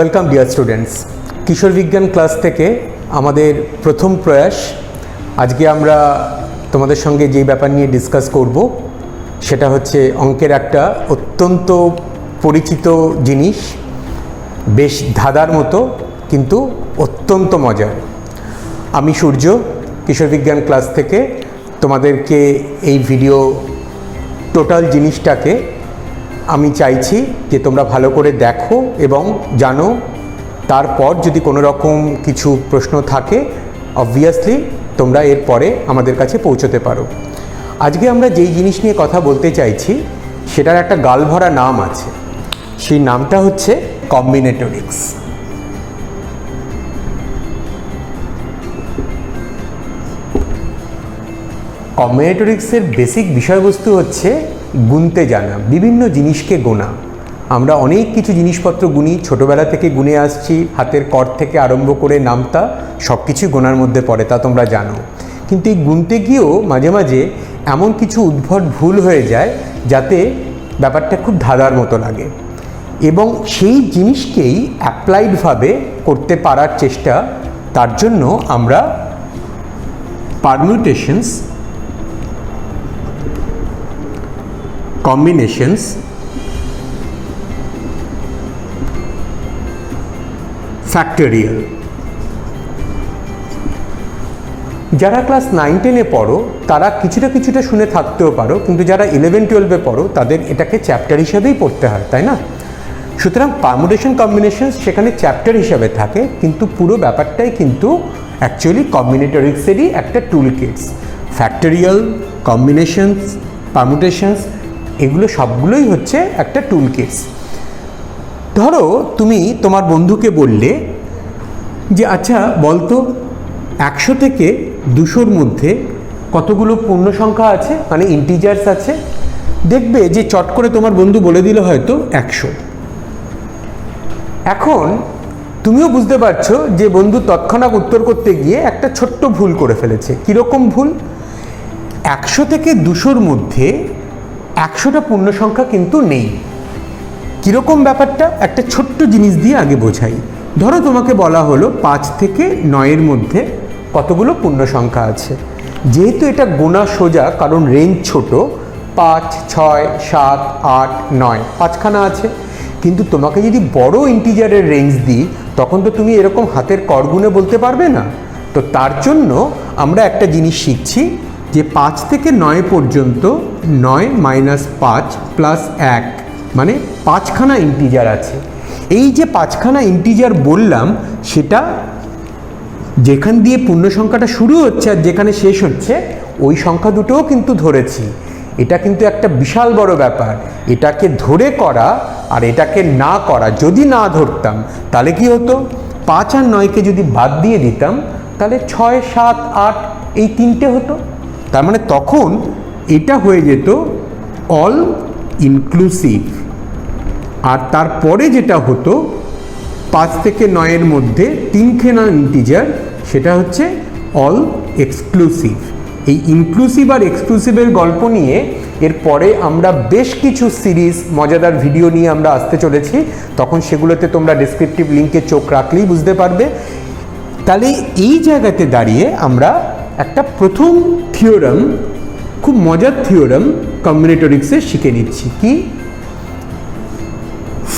Welcome dear students কিশোর বিজ্ঞান class থেকে আমাদের প্রথম প্রয়াস। আজকে আমরা তোমাদের সঙ্গে যেই ব্যাপার নিয়ে ডিসকাস করব, সেটা হচ্ছে অঙ্কের একটা অত্যন্ত পরিচিত জিনিস। বেশ ধাঁধার মতো, কিন্তু অত্যন্ত মজার। আমি সূর্য, কিশোর বিজ্ঞান ক্লাস থেকে তোমাদেরকে এই ভিডিও টোটাল জিনিসটাকে আমি চাইছি যে তোমরা ভালো করে দেখো এবং জানো। তারপর যদি কোনো রকম কিছু প্রশ্ন থাকে অবভিয়াসলি তোমরা এর পরে আমাদের কাছে পৌঁছতে পারো। আজকে আমরা যেই জিনিস নিয়ে কথা বলতে চাইছি, সেটার একটা গালভরা নাম আছে। সেই নামটা হচ্ছে কম্বিনেটরিক্স কম্বিনেটরিক্সের বেসিক বিষয়বস্তু হচ্ছে গুনতে জানা, বিভিন্ন জিনিসকে গোনা। আমরা অনেক কিছু জিনিসপত্র গুনি, ছোটোবেলা থেকে গুনে আসছি, হাতের কর থেকে আরম্ভ করে নামতা সব কিছুই গোনার মধ্যে পড়ে, তা তোমরা জানো। কিন্তু এই গুনতে গিয়েও মাঝে মাঝে এমন কিছু উদ্ভট ভুল হয়ে যায়, যাতে ব্যাপারটা খুব ধাঁধার মতো লাগে। এবং সেই জিনিসকেই অ্যাপ্লাইডভাবে করতে পারার চেষ্টা, তার জন্য আমরা পারমিউটেশনস combinations, factorial. যারা ক্লাস নাইন টেনে পড়ো, তারা কিছুটা কিছুটা শুনে থাকতেও পারো, কিন্তু যারা ইলেভেন টুয়েলভে পড়ো, তাদের এটাকে চ্যাপ্টার হিসাবেই পড়তে হয়, তাই না? সুতরাং পারমুটেশন কম্বিনেশন সেখানে চ্যাপ্টার হিসাবে থাকে, কিন্তু পুরো ব্যাপারটাই কিন্তু অ্যাকচুয়ালি কম্বিনেটরিক্সেরই একটা tool kits factorial combinations permutations এগুলো সবগুলোই হচ্ছে একটা টুল কিটস ধরো তুমি তোমার বন্ধুকে বললে যে আচ্ছা বলতো, একশো থেকে দুশোর মধ্যে কতগুলো পূর্ণ সংখ্যা আছে? মানে ইন্টিজার্স আছে। দেখবে যে, চট করে তোমার বন্ধু বলে দিল হয়তো একশো। এখন তুমিও বুঝতে পারছ যে, বন্ধু তৎক্ষণাৎ উত্তর করতে গিয়ে একটা ছোট্ট ভুল করে ফেলেছে। কীরকম ভুল? একশো থেকে দুশোর মধ্যে একশোটা পূর্ণ সংখ্যা কিন্তু নেই। কীরকম ব্যাপারটা? একটা ছোট্ট জিনিস দিয়ে আগে বোঝাই। ধরো তোমাকে বলা হলো পাঁচ থেকে নয়ের মধ্যে কতগুলো পূর্ণ সংখ্যা আছে। যেহেতু এটা গোনা সোজা, কারণ রেঞ্জ ছোট, পাঁচ, ছয়, সাত, আট, নয়, পাঁচখানা আছে। কিন্তু তোমাকে যদি বড় ইন্টিজারের রেঞ্জ দিই, তখন তো তুমি এরকম হাতের করগুনে বলতে পারবে না। তো তার জন্য আমরা একটা জিনিস শিখছি যে পাঁচ থেকে নয় পর্যন্ত নয় মাইনাস পাঁচ প্লাস এক মানে পাঁচখানা ইন্টিজার আছে। এই যে পাঁচখানা ইন্টিজার বললাম, সেটা যেখান দিয়ে পূর্ণ সংখ্যাটা শুরু হচ্ছে আর যেখানে শেষ হচ্ছে, ওই সংখ্যা দুটোও কিন্তু ধরেছি। এটা কিন্তু একটা বিশাল বড় ব্যাপার। এটাকে ধরে করা আর এটাকে না করা, যদি না ধরতাম, তাহলে কি হতো? পাঁচ আর নয়কে যদি বাদ দিয়ে দিতাম, তাহলে ছয়, সাত, আট, এই তিনটে হতো। তার মানে তখন এটা হয়ে যেত অল ইনক্লুসিভ আর তারপরে যেটা হতো, পাঁচ থেকে নয়ের মধ্যে তিনখানা ইন্টিজার সেটা হচ্ছে অল এক্সক্লুসিভ এই ইনক্লুসিভ আর এক্সক্লুসিভের গল্প নিয়ে এরপরে আমরা বেশ কিছু সিরিজ, মজাদার ভিডিও নিয়ে আমরা আসতে চলেছি। তখন সেগুলোতে তোমরা ডিসক্রিপটিভ লিঙ্কে চোখ রাখলেই বুঝতে পারবে। তাহলে এই জায়গাতে দাঁড়িয়ে আমরা একটা প্রথম থিওরাম খুব মজার থিওরাম কম্বিনেটরিক্সে শিখে নিচ্ছি। কি?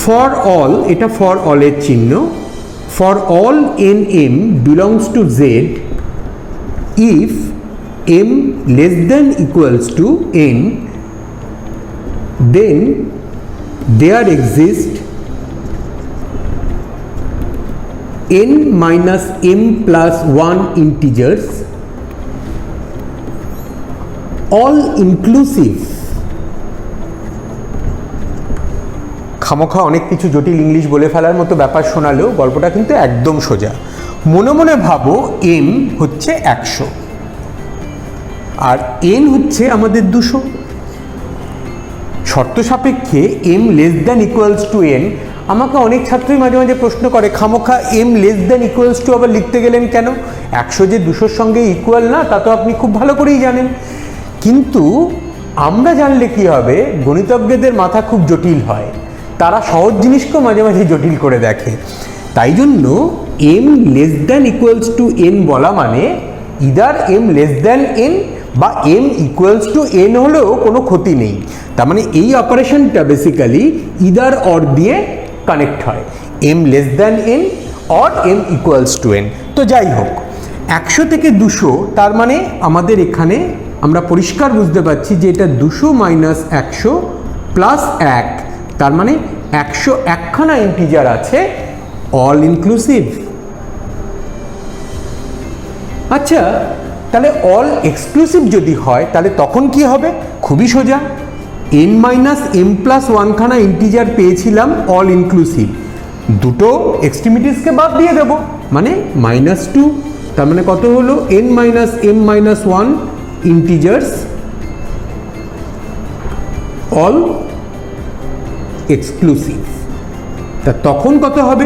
ফর অল এটা ফর অলের চিহ্ন। For all N M belongs to Z if M less than equals to N then there exist n minus m plus 1 integers all inclusive. খামোখা অনেক কিছু জটিল ইংলিশ বলে ফেলার মতো ব্যাপার শোনালেও গল্পটা কিন্তু একদম সোজা। মনে মনে ভাবো এম হচ্ছে একশো। আর এন হচ্ছে আমাদের দুশো। শর্ত সাপেক্ষে M less than equals to N আমাকে অনেক ছাত্রই মাঝে মাঝে প্রশ্ন করে, খামোখা M less than equals to আবার লিখতে গেলেন কেন? একশো যে দুশোর সঙ্গে ইকুয়াল না, তা তো আপনি খুব ভালো করেই জানেন। কিন্তু আমরা জানলে কি হবে? গণিতজ্ঞদের মাথা খুব জটিল হয়। তারা সহজ জিনিসকেও মাঝে মাঝে জটিল করে দেখে। তাই জন্য M less than equals to N বলা মানে either M less than N বা এম ইকুয়ালস টু এন হলেও কোনো ক্ষতি নেই। তার মানে এই অপারেশনটা বেসিক্যালি ইদার অর দিয়ে কানেক্ট হয়। M less than N or M equals to N তো যাই হোক, একশো থেকে দুশো, তার মানে আমাদের এখানে আমরা পরিষ্কার বুঝতে পারছি যে এটা দুশো মাইনাস একশো প্লাস এক। তার মানে একশো একখানা ইন্টিজার আছে অল ইনক্লুসিভ আচ্ছা তাহলে অল এক্সক্লুসিভ যদি হয়, তাহলে তখন কি হবে? খুবই সোজা। এন মাইনাস এম প্লাস ওয়ানখানা ইন্টিজার পেয়েছিলাম অল ইনক্লুসিভ দুটো এক্সট্রিমিটিসকে বাদ দিয়ে দেব মানে মাইনাস টু। তার মানে কত হলো? N minus M minus one integers all exclusive তা তখন কত হবে?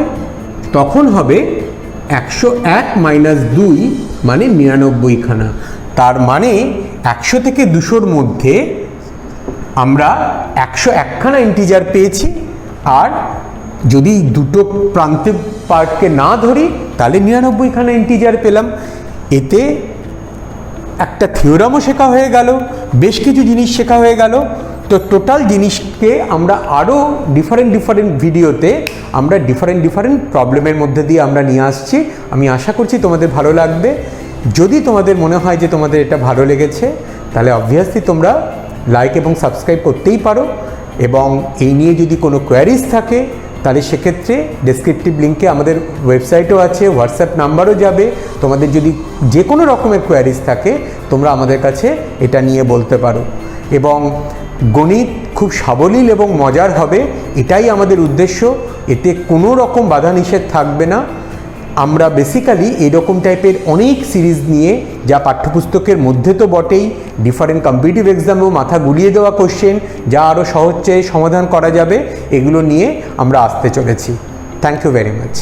তখন হবে একশো এক মাইনাস দুই মানে নিরানব্বইখানা। তার মানে একশো থেকে দুশোর মধ্যে আমরা একশো একখানা ইন্টিজার পেয়েছি। আর যদি দুটো প্রান্তে পার্টকে না ধরি, তাহলে নিরানব্বইখানা ইন্টিজার পেলাম। এতে একটা থিওরামও শেখা হয়ে গেল, বেশ কিছু জিনিস শেখা হয়ে গেল। তো টোটাল জিনিসকে আমরা আরও ডিফারেন্ট ডিফারেন্ট ভিডিওতে আমরা ডিফারেন্ট ডিফারেন্ট প্রবলেমের মধ্যে দিয়ে আমরা নিয়ে আসছি। আমি আশা করছি তোমাদের ভালো লাগবে। যদি তোমাদের মনে হয় যে তোমাদের এটা ভালো লেগেছে, তাহলে অবভিয়াসলি তোমরা লাইক এবং সাবস্ক্রাইব করতেই পারো। এবং এই নিয়ে যদি কোনো কোয়ারিজ থাকে তাহলে সেক্ষেত্রে ডেসক্রিপটিভ লিঙ্কে আমাদের ওয়েবসাইটও আছে হোয়াটসঅ্যাপ নাম্বারও যাবে। তোমাদের যদি যে কোনো রকমের কোয়ারিজ থাকে, তোমরা আমাদের কাছে এটা নিয়ে বলতে পারো। এবং গণিত খুব সাবলীল এবং মজার হবে, এটাই আমাদের উদ্দেশ্য। এতে কোনো রকম বাধা নিষেধ থাকবে না। আমরা বেসিক্যালি এরকম টাইপের অনেক সিরিজ নিয়ে যা পাঠ্যপুস্তকের মধ্যে তো বটেই ডিফারেন্ট কম্পিটিভ এক্সামেও মাথা গুলিয়ে দেওয়া কোশ্চেন যা আরও সহজে সমাধান করা যাবে, এগুলো নিয়ে আমরা আসতে চলেছি। Thank you very much